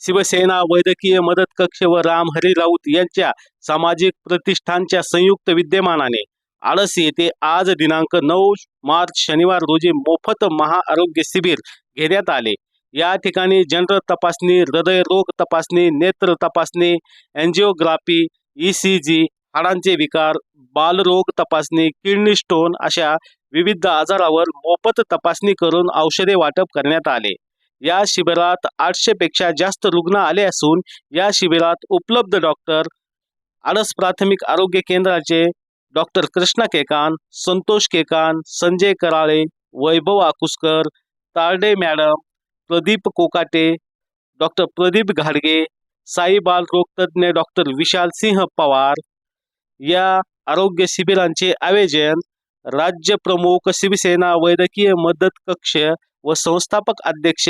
शिवसेना वैद्यकीय मदत कक्ष व राम हरी राऊत यांच्या सामाजिक प्रतिष्ठानच्या संयुक्त विद्यमानाने आळस येथे आज दिनांक नऊ मार्च शनिवार रोजी मोफत महाआरोग्य शिबिर घेण्यात आले. या ठिकाणी जनरल तपासणी हृदयरोग तपासणी नेत्र तपासणी एन्जिओग्राफी ई सी जी हाडांचे विकार बालरोग तपासणी किडनी स्टोन अशा विविध आजारावर मोफत तपासणी करून औषधे वाटप करण्यात आले. या शिबिरात आठशे पेक्षा जास्त रुग्ण आले असून या शिबिरात उपलब्ध डॉक्टर आडस प्राथमिक आरोग्य केंद्राचे doctor Krishna Kekan Santosh Kekan Sanjay Karale Vaibhav Akuskar Tarde madam Pradeep Kokate doctor Pradeep घाडगे साई रोगतज्ञ डॉक्टर विशाल सिंह पवार या आरोग्य शिबिरांचे आयोजन राज्य प्रमुख शिवसेना वैद्यकीय मदत कक्ष व संस्थापक अध्यक्ष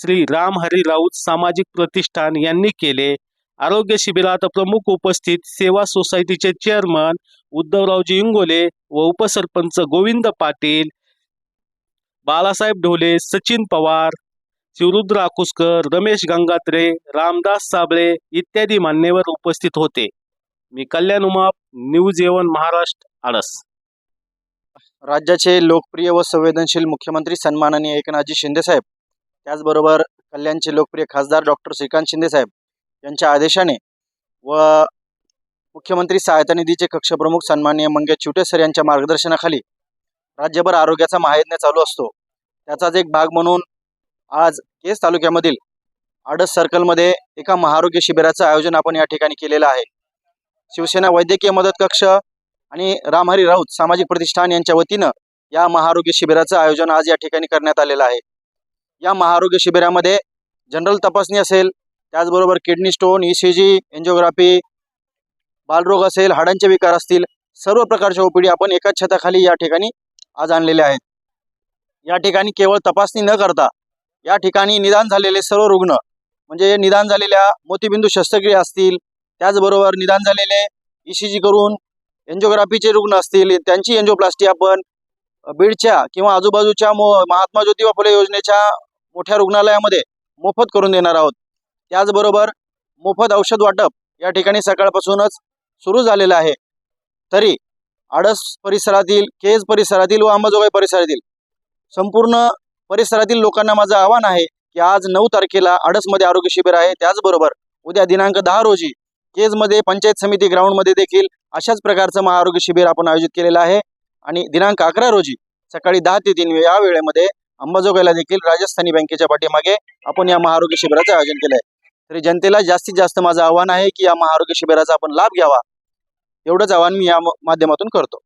श्री राम हरी राऊत सामाजिक प्रतिष्ठान यांनी केले. आरोग्य शिबिरात प्रमुख उपस्थित सेवा सोसायटीचे चेअरमन उद्धवरावजी इंगोले व उपसरपंच गोविंद पाटील बाळासाहेब ढोले सचिन पवार शिवरुद्र आकुसकर रमेश गंगात्रे रामदास साबळे इत्यादी मान्यवर उपस्थित होते. मी Kalyan Umap news A one Maharashtra आळस. राज्याचे लोकप्रिय व संवेदनशील मुख्यमंत्री सन्माननीय एकनाथजी शिंदेसाहेब त्याचबरोबर कल्याणचे लोकप्रिय खासदार डॉक्टर श्रीकांत शिंदेसाहेब यांच्या आदेशाने व मुख्यमंत्री सहायता निधीचे कक्षप्रमुख सन्माननीय मंगेश चिवटे सर यांच्या मार्गदर्शनाखाली राज्यभर आरोग्याचा महायज्ञ चालू असतो. त्याचाच एक भाग म्हणून आज केस तालुक्यामधील आडस सर्कलमध्ये एका महारोग्य शिबिराचं आयोजन आपण या ठिकाणी केलेलं आहे. शिवसेना वैद्यकीय मदत कक्ष आणि रामहरी राऊत सामाजिक प्रतिष्ठान यांच्या वतीनं या महाआरोग्य शिबिराचं आयोजन आज या ठिकाणी करण्यात आलेलं आहे. या महाआरोग्य शिबिरामध्ये जनरल तपासणी असेल त्याचबरोबर kidney stone E C G angiography बालरोग असेल हाडांचे विकार असतील सर्व प्रकारच्या ओपीडी आपण एकाच छताखाली या ठिकाणी आज आणलेले आहेत. या ठिकाणी केवळ तपासणी न करता या ठिकाणी निदान झालेले सर्व रुग्ण म्हणजे निदान झालेल्या मोतीबिंदू शस्त्रक्रिया असतील त्याचबरोबर निदान झालेले ई सी जी करून एन्जिओग्राफीचे रुग्ण असतील त्यांची एन्जिओप्लास्टी आपण बीडच्या किंवा आजूबाजूच्या मो महात्मा ज्योतिबा फुले योजनेच्या मोठ्या रुग्णालयामध्ये मोफत करून देणार आहोत. त्याचबरोबर मोफत औषध वाटप या ठिकाणी सकाळपासूनच सुरू झालेलं आहे. तरी आडस परिसरातील केज परिसरातील व अंबाजोगाई परिसरातील संपूर्ण परिसरातील लोकांना माझं आव्हान आहे की आज नऊ तारखेला आडसमध्ये आरोग्य शिबिर आहे. त्याचबरोबर उद्या दिनांक दहा रोजी केजमध्ये पंचायत समिती ग्राउंडमध्ये देखील अशाच प्रकारचं महाआरोग्य शिबिर आपण आयोजित केलेलं आहे. आणि दिनांक अकरा रोजी सकाळी दहा ते तीन या वेळेमध्ये अंबाजोगाईला देखील राजस्थानी बँकेच्या पाठीमागे आपण या महाआरोग्य शिबिराचं आयोजन केलं आहे तरी जनतेला जास्तीत जास्त माझं आव्हान आहे की या महाआरोग्य शिबिराचा आपण लाभ घ्यावा. एवढंच आव्हान मी या माध्यमातून करतो.